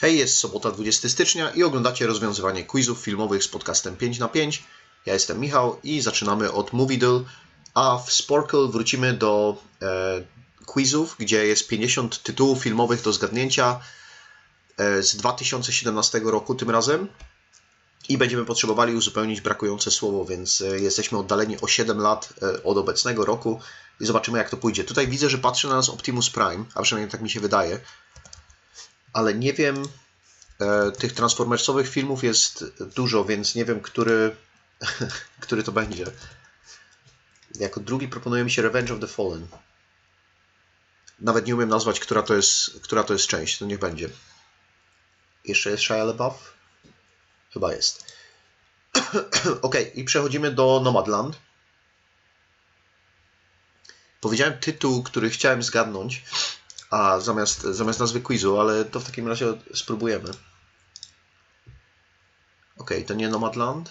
Hej, jest sobota 20 stycznia i oglądacie rozwiązywanie quizów filmowych z podcastem 5 na 5 Ja jestem Michał i zaczynamy od Moviedle, a w Sporkle wrócimy do e, quizów, gdzie jest 50 tytułów filmowych do zgadnięcia e, z 2017 roku tym razem. I będziemy potrzebowali uzupełnić brakujące słowo, więc e, jesteśmy oddaleni o 7 lat e, od obecnego roku i zobaczymy jak to pójdzie. Tutaj widzę, że patrzy na nas Optimus Prime, a przynajmniej tak mi się wydaje ale nie wiem. E, tych transformersowych filmów jest dużo, więc nie wiem, który, który to będzie. Jako drugi proponuje mi się Revenge of the Fallen. Nawet nie umiem nazwać, która to jest, która to jest część. To niech będzie. Jeszcze jest Shia LaBeouf? Chyba jest. ok, i przechodzimy do Nomadland. Powiedziałem tytuł, który chciałem zgadnąć, a zamiast, zamiast nazwy quizu, ale to w takim razie spróbujemy. Ok, to nie Nomadland.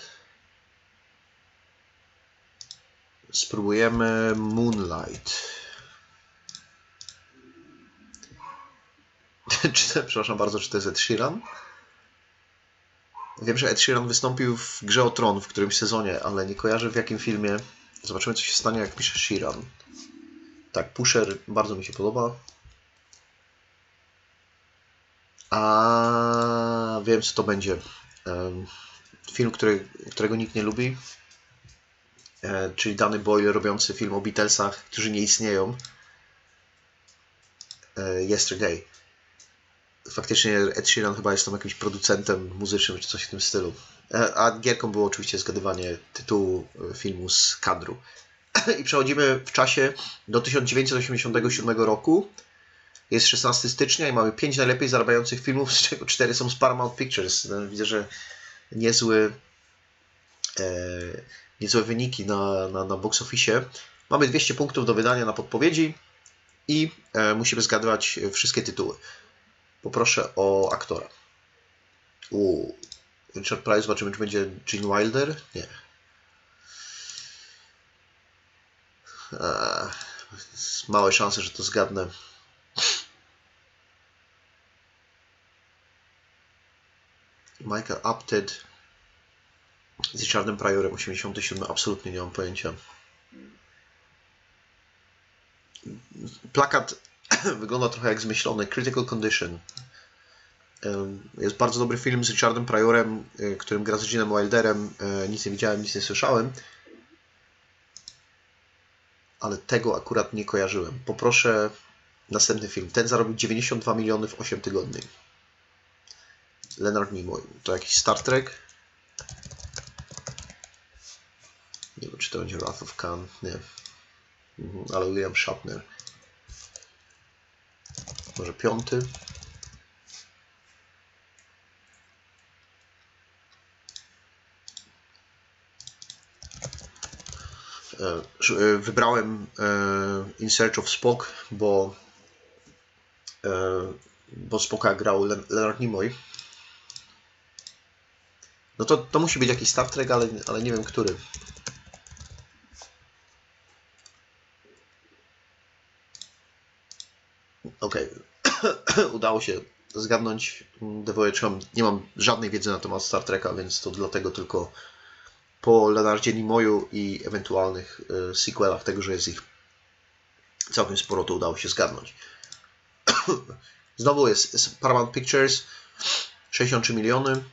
Spróbujemy Moonlight. czy to, przepraszam bardzo, czy to jest Ed Sheeran? Wiem, że Ed Sheeran wystąpił w Grze o Tron w którymś sezonie, ale nie kojarzę w jakim filmie. Zobaczymy, co się stanie, jak pisze Sheeran. Tak, Pusher bardzo mi się podoba. A wiem, co to będzie. Film, który, którego nikt nie lubi. E, Czyli Danny Boyle robiący film o Beatlesach, którzy nie istnieją. E, Yesterday. Faktycznie Ed Sheeran chyba jest tam jakimś producentem muzycznym czy coś w tym stylu. E, A gierką było oczywiście zgadywanie tytułu filmu z kadru. I przechodzimy w czasie do 1987 roku. Jest 16 stycznia i mamy 5 najlepiej zarabiających filmów, z czego 4 są z Paramount Pictures. No, Widzę, że niezły, e, niezłe wyniki na, na, na box office. Mamy 200 punktów do wydania na podpowiedzi i e, musimy zgadywać wszystkie tytuły. Poproszę o aktora. U Richard Price, zobaczymy, czy będzie Gene Wilder. Nie. Eee, małe szanse, że to zgadnę. Michael Apted z Richardem Priorem 87. Absolutnie nie mam pojęcia. Plakat wygląda trochę jak zmyślony. Critical Condition. Jest bardzo dobry film z Richardem Priorem, e, którym gra z Ginem Wilderem. E, Nic nie widziałem, nic nie słyszałem. Ale tego akurat nie kojarzyłem. Poproszę następny film. Ten zarobił 92 miliony w 8 tygodni. Leonard Nimoy. To jakiś Star Trek? Nie wiem, czy to będzie Wrath of Khan. Nie. Mhm, Ale William Shatner. Może piąty? E, e, Wybrałem e, In Search of Spock, bo bo Spocka grał Le- Leonard Nimoy. No to, to musi być jakiś Star Trek, ale, ale nie wiem który. Okej. Udało się zgadnąć The Voyage. Nie mam żadnej wiedzy na temat Star Treka, więc to dlatego tylko po Leonardzie Nimoyu i ewentualnych e, sequelach tego, że jest ich całkiem sporo, to udało się zgadnąć. Znowu jest, jest Paramount Pictures, 63 miliony.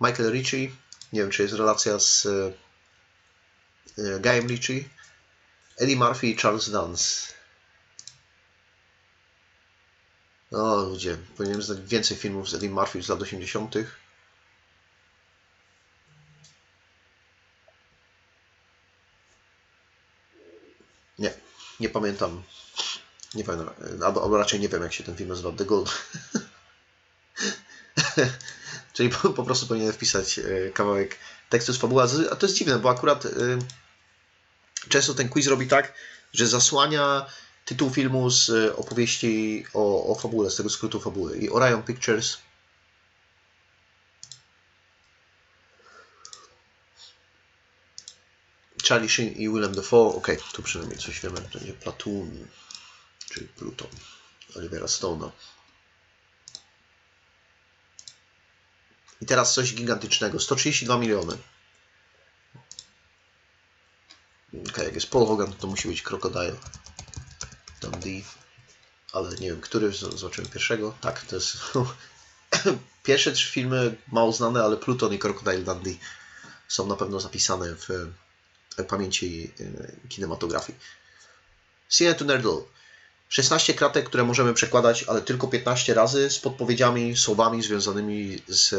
Michael Ritchie, nie wiem czy jest relacja z e, Guyem Ritchie. Eddie Murphy i Charles Dance. O ludzie, powinienem znać więcej filmów z Eddie Murphy z lat 80. Nie, nie pamiętam. Nie pamiętam. Albo, albo raczej nie wiem, jak się ten film nazywa. The Gold. Czyli po, po prostu powinienem wpisać e, kawałek tekstu z fabuły. A to jest dziwne, bo akurat e, często ten quiz robi tak, że zasłania tytuł filmu z e, opowieści o, o fabule, z tego skrótu fabuły. I Orion Pictures Charlie Sheen i Willem Dafoe. Okej, tu przynajmniej coś wiemy. To nie Platoon, czyli Pluton. Olivera Stone'a. I teraz coś gigantycznego. 132 miliony. Okej, jak jest Paul Hogan, to musi być Crocodile. Dundee. Ale nie wiem, który zobaczymy pierwszego. Tak, to jest... Pierwsze trzy filmy mało znane, ale Pluton i Crocodile Dundee są na pewno zapisane w pamięci e, kinematografii. Cine to Nerdle. 16 kratek, które możemy przekładać, ale tylko 15 razy z podpowiedziami, słowami związanymi z e,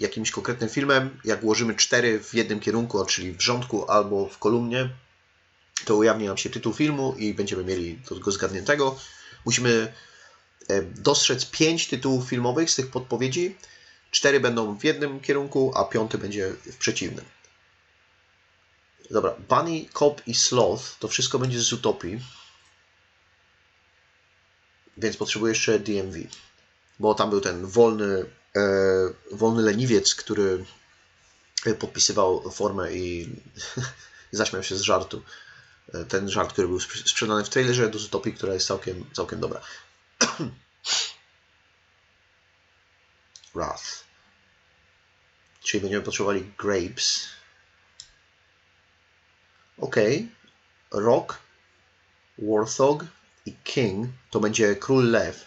jakimś konkretnym filmem. Jak ułożymy 4 w jednym kierunku, czyli w rządku albo w kolumnie, to ujawni nam się tytuł filmu i będziemy mieli go zgadniętego. Musimy e, dostrzec 5 tytułów filmowych z tych podpowiedzi. 4 będą w jednym kierunku, a piąty będzie w przeciwnym. Dobra, Bunny, Cop i Sloth to wszystko będzie z Utopii. Więc potrzebuję jeszcze DMV. Bo tam był ten wolny, e, wolny leniwiec, który podpisywał formę i zaśmiał się z żartu. E, Ten żart, który był sprz- sprzedany w trailerze do Zootopii, która jest całkiem, całkiem dobra. Wrath. Czyli będziemy potrzebowali grapes. Ok. Rock, Warthog i King to będzie król lew.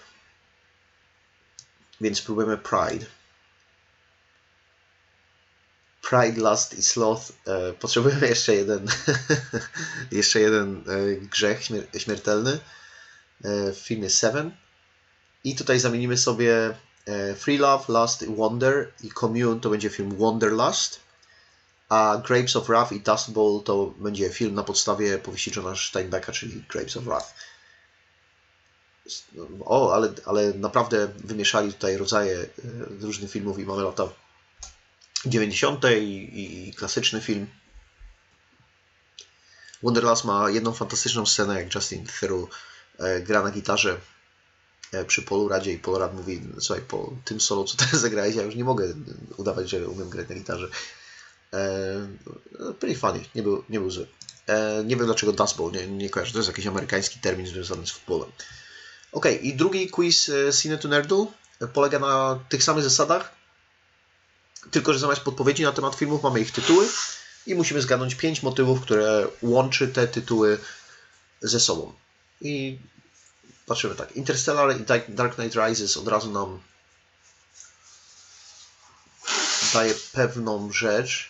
Więc spróbujemy Pride. Pride, Lust i Sloth. E, potrzebujemy jeszcze jeden, jeszcze jeden e, grzech śmier- śmiertelny e, w filmie Seven. I tutaj zamienimy sobie Free Love, Lust i Wonder i Commune to będzie film Wanderlust. A Grapes of Wrath i Dust Bowl to będzie film na podstawie powieści Johna Steinbecka, czyli Grapes of Wrath. O, ale, ale naprawdę wymieszali tutaj rodzaje e, różnych filmów i mamy lata 90. I, i klasyczny film. Wonderlust ma jedną fantastyczną scenę, jak Justin Theroux e, gra na gitarze e, przy Polu Radzie i Rudd mówi, słuchaj, po tym solo, co teraz zagrałeś, ja już nie mogę udawać, że umiem grać na gitarze. E, pretty funny, nie był, nie był zły. Nie wiem dlaczego Dust Bowl, nie, nie kojarzę, to jest jakiś amerykański termin związany z futbolem. Ok, i drugi quiz e, Cine to Nerdu polega na tych samych zasadach, tylko że zamiast podpowiedzi na temat filmów mamy ich tytuły i musimy zgadnąć pięć motywów, które łączy te tytuły ze sobą. I patrzymy tak. Interstellar i Dark Knight Rises od razu nam daje pewną rzecz.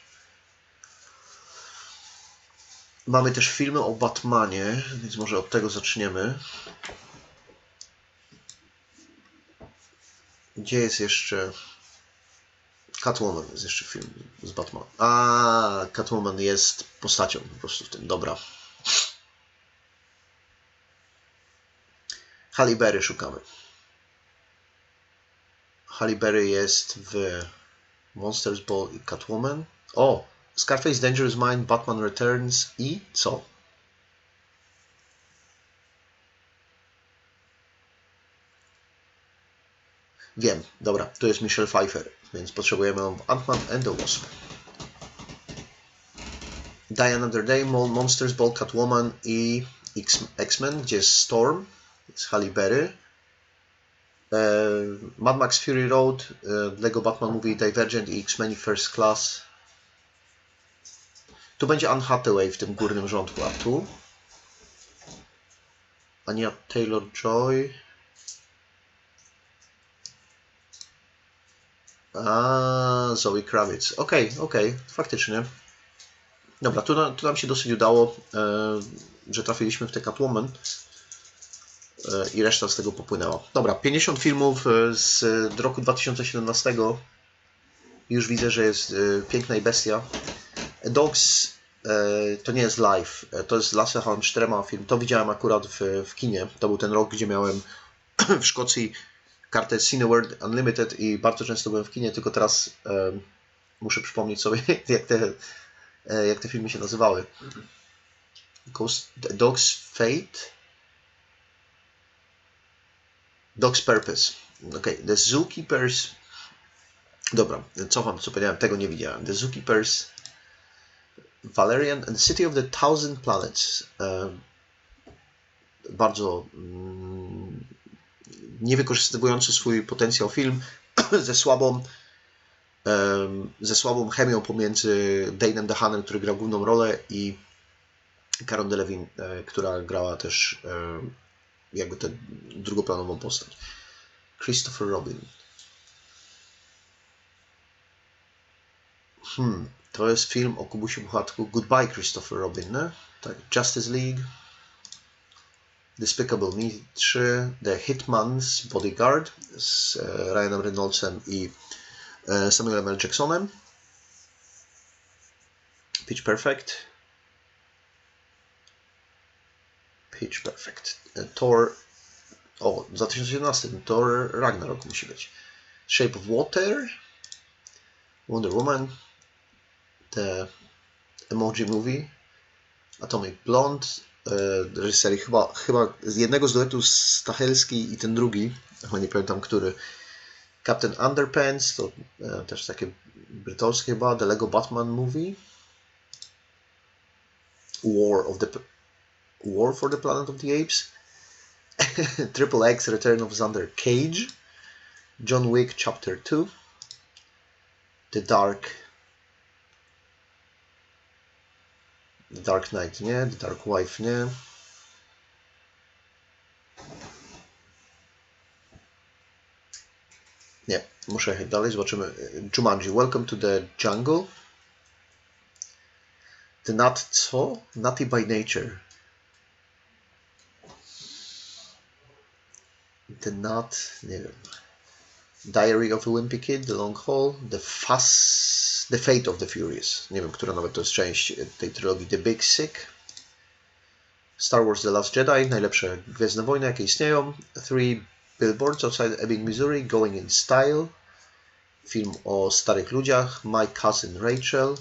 Mamy też filmy o Batmanie, więc może od tego zaczniemy. Gdzie jest jeszcze Catwoman? Jest jeszcze film z Batman. A, Catwoman jest postacią po prostu w tym. Dobra. Halle Berry szukamy. Halle Berry jest w Monsters Ball i Catwoman. O! Scarface Dangerous Mind, Batman Returns i co? Wiem, dobra, to jest Michelle Pfeiffer, więc potrzebujemy ją w Ant-Man and the Wasp. Die Another Day, Mo- Monsters Ball, Catwoman i X-Men, gdzie jest Storm, jest Halle Berry. E, Mad Max Fury Road, e, Lego Batman Movie Divergent i X-Men First Class. Tu będzie Anne Hathaway w tym górnym rządku, a tu? Ania Taylor-Joy. A, Zoe Kravitz. Okej, okej, faktycznie. Dobra, tu, tu nam się dosyć udało, e, że trafiliśmy w Catwoman e, i reszta z tego popłynęła. Dobra, 50 filmów e, z roku 2017. Już widzę, że jest e, Piękna i Bestia. Dogs e, to nie jest live, e, to jest Lasse Hallströma film. To widziałem akurat w, w kinie. To był ten rok, gdzie miałem w Szkocji kartę Cineworld Unlimited i bardzo często byłem w kinie, tylko teraz muszę przypomnieć sobie, jak te, e, jak te filmy się nazywały. Ghost, Dog's Fate? Dog's Purpose. Ok, The Zookeepers. Dobra, cofam, co powiedziałem, tego nie widziałem. The Zookeepers, Valerian and City of the Thousand Planets. Bardzo mm, niewykorzystywujący swój potencjał film ze słabą ze słabą chemią pomiędzy Dane'em DeHanem, który grał główną rolę i Carol Delevin, e, która grała też jakby tę drugoplanową postać. Christopher Robin. Hmm, to jest film o Kubusiu Puchatku. Goodbye Christopher Robin, nie? Tak, Justice League. Despicable Me 3, The Hitman's Bodyguard z e, Ryanem Reynoldsem i e, Samuelem L. Jacksonem. Pitch Perfect. Pitch Perfect. E, Thor. O, 2017. Thor Ragnarok musi być. Shape of Water. Wonder Woman. The Emoji Movie. Atomic Blonde. E, reżyserii chyba, chyba z jednego z duetów Stachelski i ten drugi, chyba nie pamiętam który. Captain Underpants, to e, też takie brytolskie chyba, The Lego Batman Movie. War of the War for the Planet of the Apes. Triple X Return of Xander Cage. John Wick Chapter 2. The Dark The Dark Knight nie, The Dark Wife nie. Nie, muszę jechać dalej, zobaczymy. Jumanji, Welcome to the Jungle. The Nut co? Nutty by Nature. The Nut, nie wiem. Diary of a Wimpy Kid, The Long Haul, The Fuss, The Fate of the Furious. Nie wiem, która nawet to jest część tej trylogii. The Big Sick. Star Wars The Last Jedi, najlepsze Gwiezdne Wojny, jakie istnieją. Three Billboards Outside Ebbing, Missouri, Going in Style. Film o starych ludziach. My Cousin Rachel.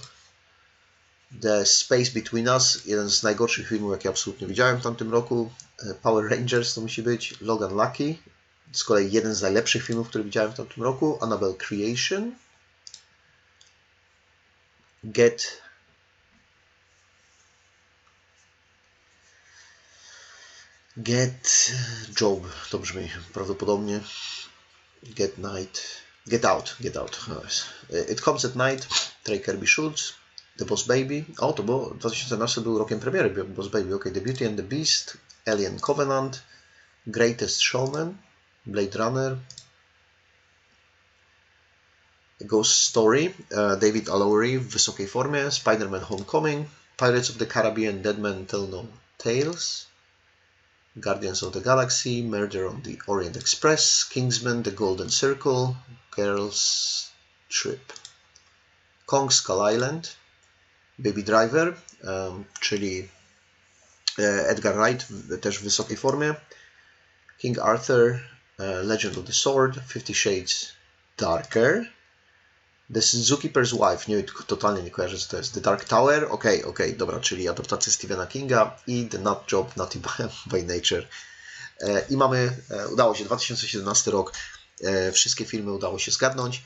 The Space Between Us, jeden z najgorszych filmów, jakie absolutnie widziałem w tamtym roku. E, Power Rangers to musi być. Logan Lucky, z kolei jeden z najlepszych filmów, które widziałem w tamtym roku. Annabelle Creation. Get. Get Job, to brzmi prawdopodobnie. Get Night. Get Out, Get Out. No. It Comes at Night, Trey Kirby Schultz, The Boss Baby. O, to było 2014 był rokiem premiery Boss Baby. Ok, The Beauty and the Beast, Alien Covenant, Greatest Showman, Blade Runner, Ghost Story, e, David Lowery w wysokiej formie, Spider-Man Homecoming, Pirates of the Caribbean, Dead Men Tell No Tales, Guardians of the Galaxy, Murder on the Orient Express, Kingsman, The Golden Circle, Girls Trip, Kong Skull Island, Baby Driver, em, czyli e, Edgar Wright też w wysokiej formie, King Arthur, e, Legend of the Sword, Fifty Shades Darker, The Zookeeper's Wife, nie, totalnie nie kojarzę co to jest, The Dark Tower, okej, okej, dobra, czyli adaptacja Stephena Kinga i The Nut Job, Nutty by, Nature. E, I mamy, e, udało się, 2017 rok, e, wszystkie filmy udało się zgadnąć.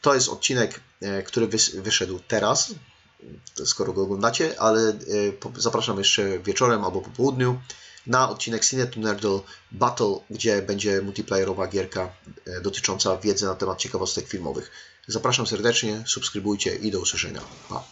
To jest odcinek, który wys- wyszedł teraz, skoro go oglądacie, ale zapraszam jeszcze wieczorem albo po południu na odcinek Cine to Nerdle Battle, gdzie będzie multiplayerowa gierka e, dotycząca wiedzy na temat ciekawostek filmowych. Zapraszam serdecznie, subskrybujcie i do usłyszenia. Pa.